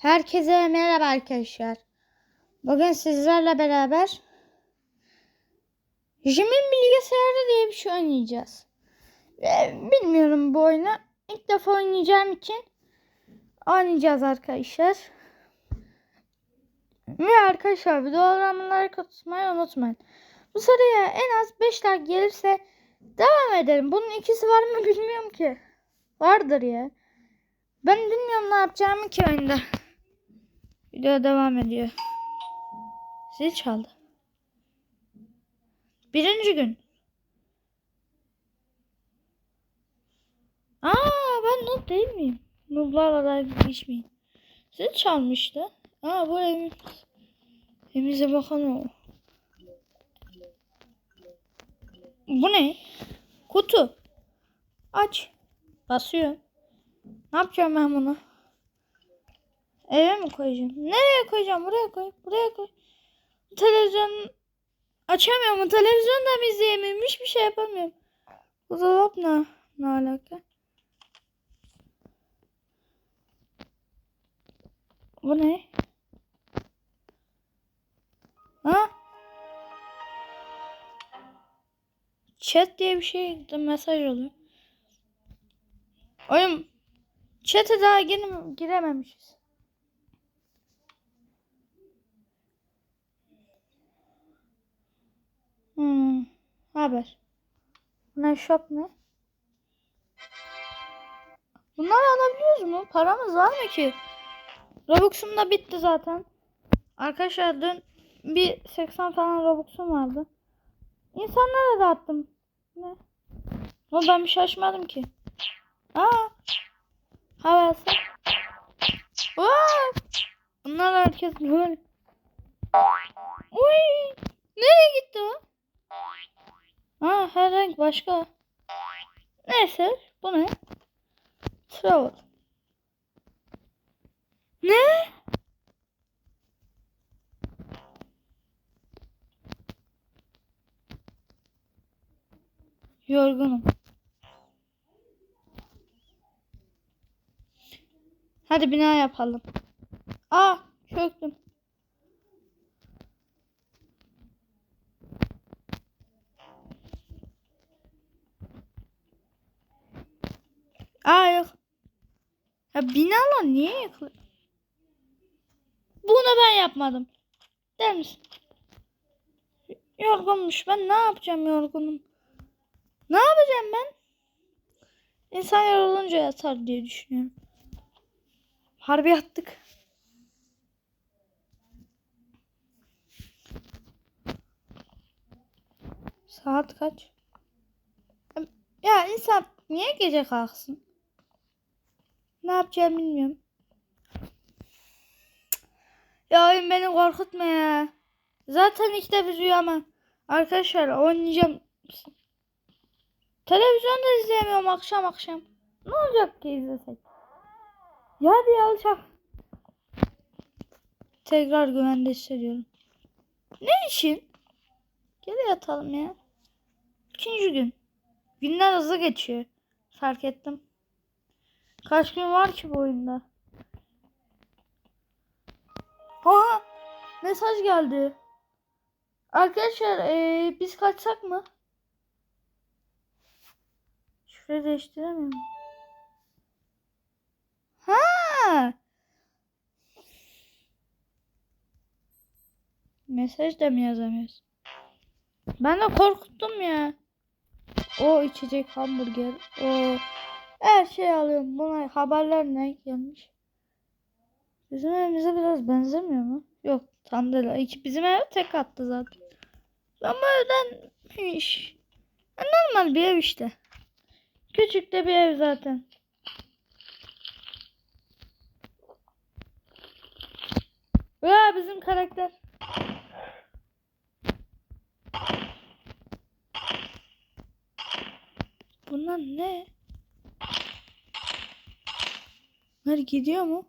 Herkese merhaba arkadaşlar. Bugün sizlerle beraber Jimin bilgisayarı diye bir şey oynayacağız. Ve bilmiyorum bu oyunu. İlk defa oynayacağım için oynayacağız arkadaşlar. Ve arkadaşlar videolarımları katılmayı unutmayın. Bu soruya en az 5 like gelirse devam edelim. Bunun ikisi var mı bilmiyorum ki. Vardır ya. Ben bilmiyorum ne yapacağımı ki oyunda. Video devam ediyor. Zil çaldı. Birinci gün. Aa ben noob değil miyim? Nooblarla da geçmeyin. Zil çalmıştı. Aa bu evimiz. Evimize bakan o. Bu ne? Kutu. Aç. Basıyor. Ne yapacağım ben bunu? Eve mi koyacağım? Nereye koyacağım? Buraya koy. Buraya koy. Televizyon açamıyorum. Televizyon da mı izleyemiyorum? Hiçbir şey yapamıyorum. Bu dolap ne? Ne alaka? Bu ne? Ha? Chat diye bir şey mesaj oluyor. Oyun chat'e daha gire- girememişiz. Haber. Ne shop ne? Bunları alabiliyoruz mu? Paramız var mı ki? Robux'um da bitti zaten. Arkadaşlar dün bir 80 falan Robux'um vardı. İnsanlara dağıttım. Ne? Ama ben bir şaşmadım ki. Aa! Havası. Aa! Bunlar herkes böyle. Uy! Nereye gitti o? Aa her renk başka. Neyse bu ne? Travel. Ne? Yorgunum. Hadi bina yapalım. Aa çöktüm. Aa yok. Ya binalar niye yıkılıyor? Bunu ben yapmadım. Der misin? Yorgunmuş. Ben ne yapacağım yorgunum? Ne yapacağım ben? İnsan yorulunca yatar diye düşünüyorum. Harbi yattık. Saat kaç? Ya insan niye gece kalksın? Ne yapacağımı bilmiyorum. Ya oyun beni korkutma ya. Zaten işte bir rüyama. Arkadaşlar oynayacağım. Televizyonda izleyemiyorum akşam akşam. Ne olacak ki izlesek? Ya ya alçak. Tekrar güvende hissediyorum. Ne işin? Gel yatalım ya. İkinci gün. Günler hızlı geçiyor. Fark ettim. Kaç gün var ki bu oyunda? Aha! Mesaj geldi. Arkadaşlar eee, biz kaçsak mı? Şifre değiştiremiyorum. Ha! Mesaj da mı yazamıyoruz? Ben de korkuttum ya. O içecek hamburger. O her şey alıyorum. Buna haberler ne gelmiş? Bizim evimize biraz benzemiyor mu? Yok tam değil. İki, bizim ev tek attı zaten. Ama iş. Normal bir ev işte. Küçük de bir ev zaten. Aa bizim karakter. Bunlar ne? Bunlar gidiyor mu?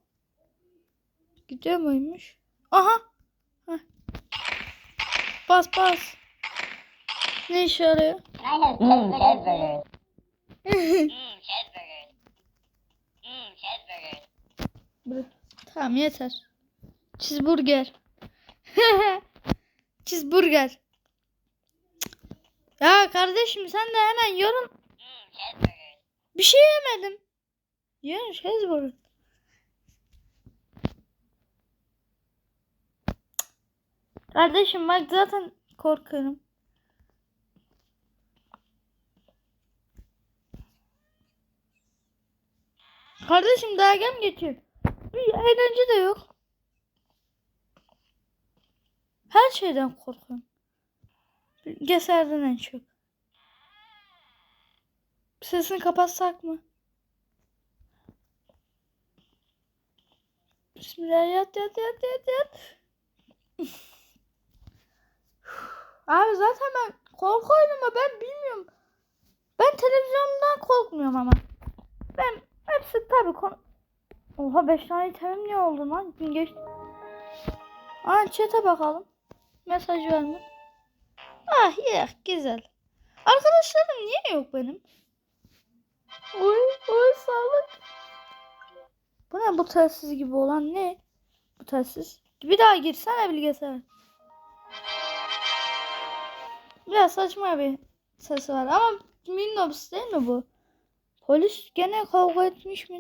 Gidiyor muymuş? Aha. Heh. Bas bas. Ne işe yarıyor? Tamam yeter. Cheeseburger. Cheeseburger. Ya kardeşim sen de hemen yorum. Bir şey yemedim. Yiyorum cheeseburger. Kardeşim bak zaten korkarım. Kardeşim daha gem geçiyor. Bir eğlence de yok. Her şeyden korkuyorum. Geserden en çok. Sesini kapatsak mı? Bismillah yat yat yat yat yat. Abi zaten ben korku oyunu ben bilmiyorum. Ben televizyondan korkmuyorum ama. Ben hepsi tabii konu... Oha 5 tane itemim ne oldu lan? Gün geçti. Aa chat'e bakalım. Mesaj var mı? Ah ya güzel. Arkadaşlarım niye yok benim? Oy oy sağlık. Bu ne bu telsiz gibi olan ne? Bu telsiz. Bir daha girsene bilgisayar. Biraz saçma bir sesi var ama Windows değil mi bu? Polis gene kavga etmiş mi?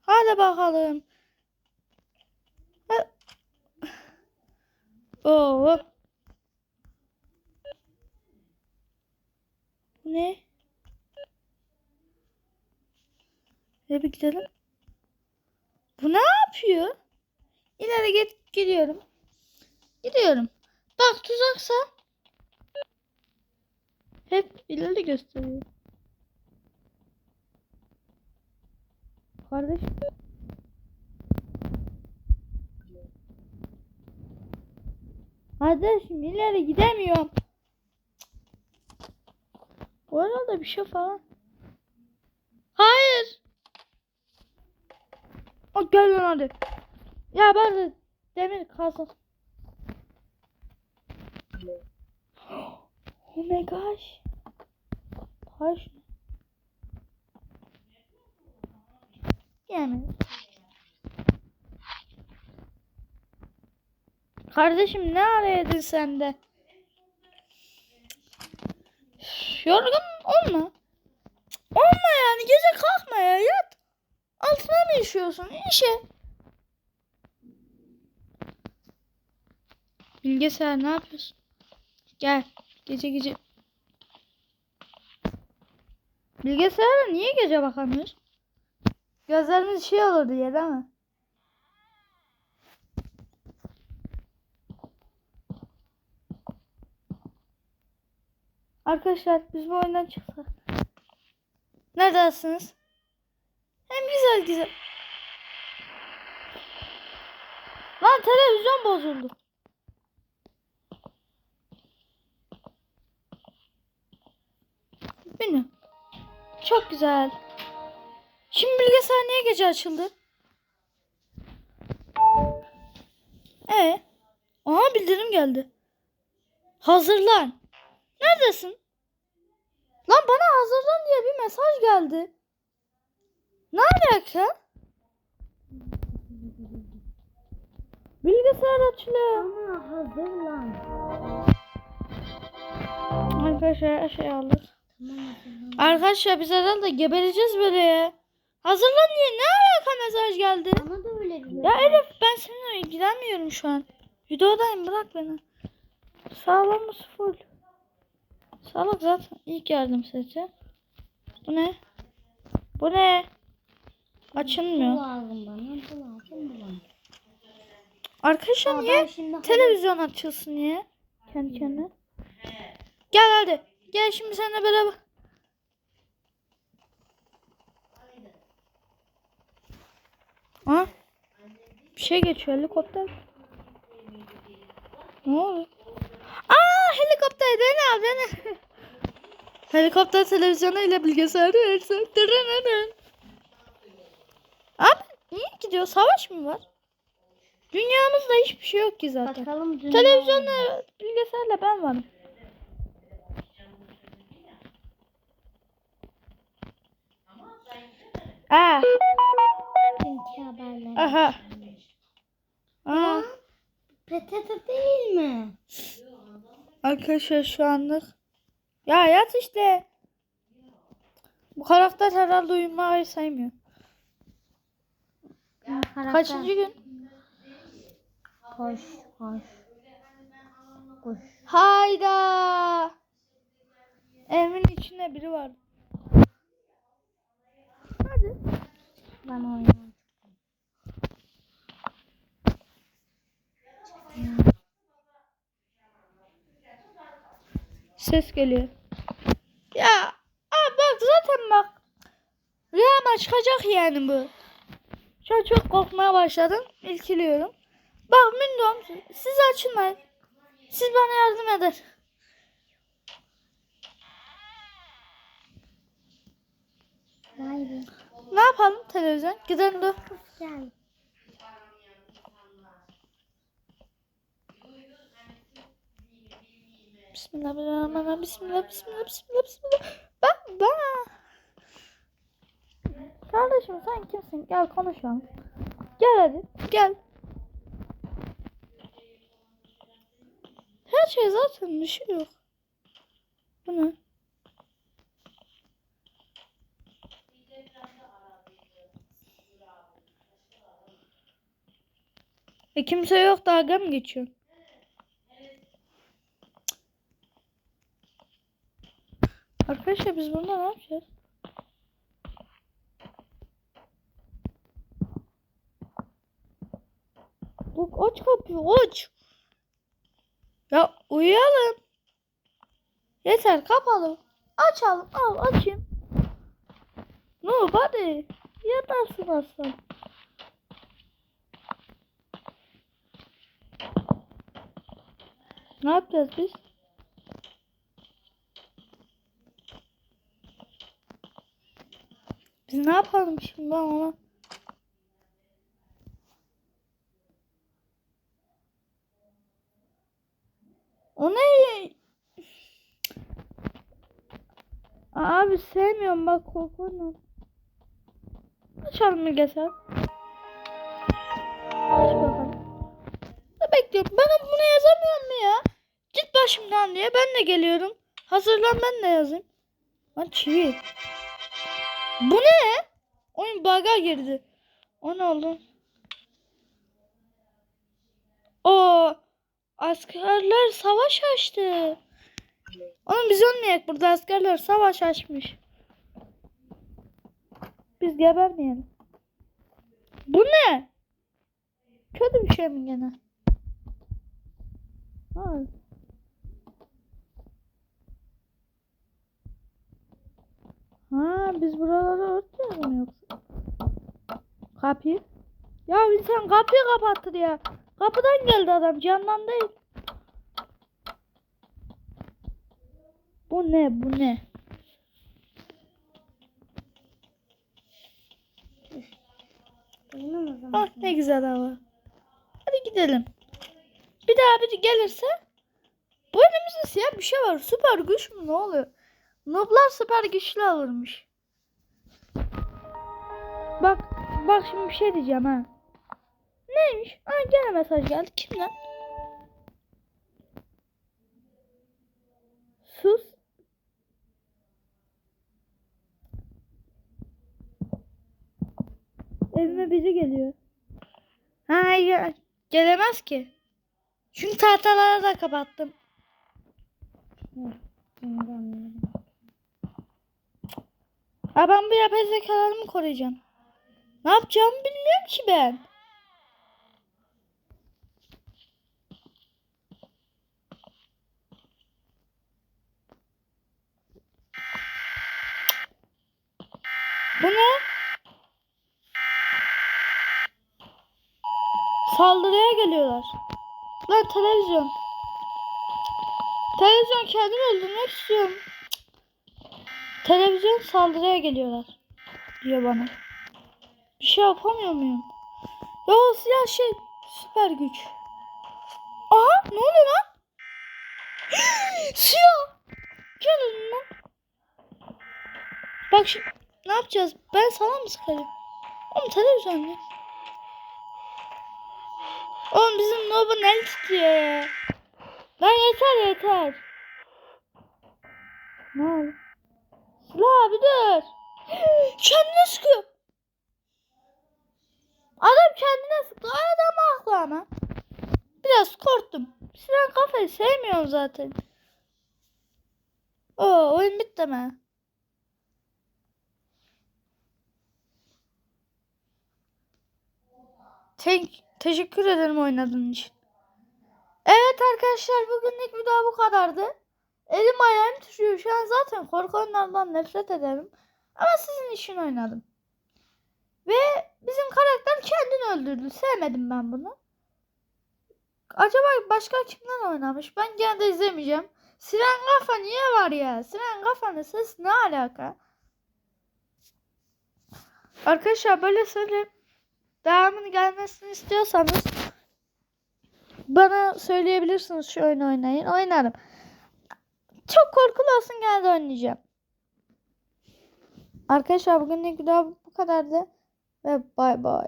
Hadi bakalım. Ha- Oo. Ne? Hadi bir gidelim. Bu ne yapıyor? İleri git gidiyorum. Gidiyorum. Bak tuzaksa hep ileri gösteriyor. Kardeş. Kardeşim ileri gidemiyorum. Bu arada bir şey falan. Hayır. O gel lan hadi. Ya ben de demir kalsın. Oh my gosh. Taş. Yani. Kardeşim ne arayaydın sen de? Yorgun olma. Olma yani gece kalkma ya yat. Altına mı işiyorsun? İşe. Bilgisayar ne yapıyorsun? Gel. Gece gece. Bilgisayara niye gece bakamıyoruz? Gözlerimiz şey olur diye değil mi? Arkadaşlar biz bu oyundan çıksak. Ne dersiniz? Hem güzel güzel. Lan televizyon bozuldu. Benim. Çok güzel. Şimdi bilgisayar niye gece açıldı? E, Aha bildirim geldi. Hazırlan. Neredesin? Lan bana hazırlan diye bir mesaj geldi. Ne alaka? Bilgisayar açılıyor. Ama hazırlan. Arkadaşlar şey aldık. Arkadaşlar biz herhalde gebereceğiz böyle ya. Hazırlan diye ne alaka mesaj geldi? Bana da öyle bir Ya Elif ben seninle ilgilenmiyorum şu an. Videodayım bırak beni. Sağlamız full. Sağlık zaten ilk yardım seti. Bu ne? Bu ne? Bu Açılmıyor. lazım bana. Bu lazım bu lazım. Arkadaşlar niye televizyon açılsın niye? Kendi kendine. Gel hadi. Gel şimdi seninle beraber. Ha? Bir şey geçiyor helikopter. Ne oluyor? Aa helikopter al beni. helikopter televizyonu ile bilgisayarı versin. Dırırırın. Abi niye gidiyor? Savaş mı var? Dünyamızda hiçbir şey yok ki zaten. Bakalım. Televizyonla bilgisayarla ben varım. Aa. Aha. Aa, PTT değil mi? arkadaşlar şu anlık. Ya yat işte. Bu karakter herhalde uyumayı saymıyor. Kaçıncı gün? Koş koş. Koş. Hayda. Evimin içinde biri var. Hadi. Ben oynuyorum. Ses geliyor. Ya abi bak zaten bak. Rüyama çıkacak yani bu. Şu an çok korkmaya başladım. İlkiliyorum. Bak Mündom siz açılmayın. Siz bana yardım edin. Haydi. Ne yapalım televizyon? Gidelim de. Gel. Bismillahirrahmanirrahim. Bismillah, bismillah, bismillah, bismillah. Bak. Kardeşim sen kimsin? Gel konuşalım. Gel hadi. Gel. Her şey zaten düşüyor. Bu ne? E kimse yok dalga mı geçiyor? Arkadaşlar biz burada ne yapacağız? Bak aç kapıyı aç. Ya uyuyalım. Yeter kapalı. Açalım al açayım. No, hadi. Yatarsın aslan. Ne yapacağız biz? Biz ne yapalım şimdi ben ona? O ne? Abi sevmiyorum bak korkuyorum. Açalım mı geçer? Bekliyorum? Ben bunu yazamıyorum mu ya? Git başımdan diye ben de geliyorum. Hazırlan ben de yazayım. Lan çivi. Bu ne? Oyun bug'a girdi. O ne oldu? O askerler savaş açtı. Oğlum biz olmayak burada askerler savaş açmış. Biz gebermeyelim. Bu ne? Kötü bir şey mi gene? Ha. Ha biz buraları örtüyoruz mu yoksa? Kapıyı. Ya insan kapıyı kapattır ya. Kapıdan geldi adam camdan değil. Bu ne bu ne? Ah ne güzel hava. Hadi gidelim. Bir daha biri gelirse bu elimizde siyah bir şey var. Süper güç mü ne oluyor? Noblar süper güçlü alırmış. Bak bak şimdi bir şey diyeceğim ha. Neymiş? Ha gene mesaj geldi. Kimden? Sus. Evime biri geliyor. Hayır. Gelemez ki. Çünkü tahtaları da kapattım. Ha ben bu yapay zekalarımı koruyacağım. Ne yapacağımı bilmiyorum ki ben. Bu ne? Saldırıya geliyorlar. Lan televizyon. Televizyon kendimi öldürmek istiyorum. Televizyon saldırıya geliyorlar. Diyor bana. Bir şey yapamıyor muyum? Ya o siyah şey süper güç. Aha ne oluyor lan? siyah. Gelin lan. Bak şimdi ne yapacağız? Ben sana mı sıkarım? Oğlum televizyon ya. Oğlum bizim Nob'un el titriyor ya. Lan yeter yeter. Ne oldu? La abi dur. Kendine sıkıyor. Adam kendine sıktı. Adam haklı ama. Biraz korktum. Siren kafayı sevmiyorum zaten. Oo oyun bitti mi? Te- teşekkür ederim oynadığın için. Evet arkadaşlar bugünlük video bu kadardı. Elim ayağım tutuyor. Şu an zaten korku oyunlarından nefret ederim. Ama sizin için oynadım. Ve bizim karakter kendini öldürdü. Sevmedim ben bunu. Acaba başka kimler oynamış? Ben gene de izlemeyeceğim. Siren Kafa niye var ya? Siren Kafa'nın ses ne alaka? Arkadaşlar böyle söyleyeyim. Devamını gelmesini istiyorsanız bana söyleyebilirsiniz şu oyunu oynayın. Oynarım. Çok korkulu olsun gene de oynayacağım. Arkadaşlar bugünlük video bu kadardı. Ve bay bay.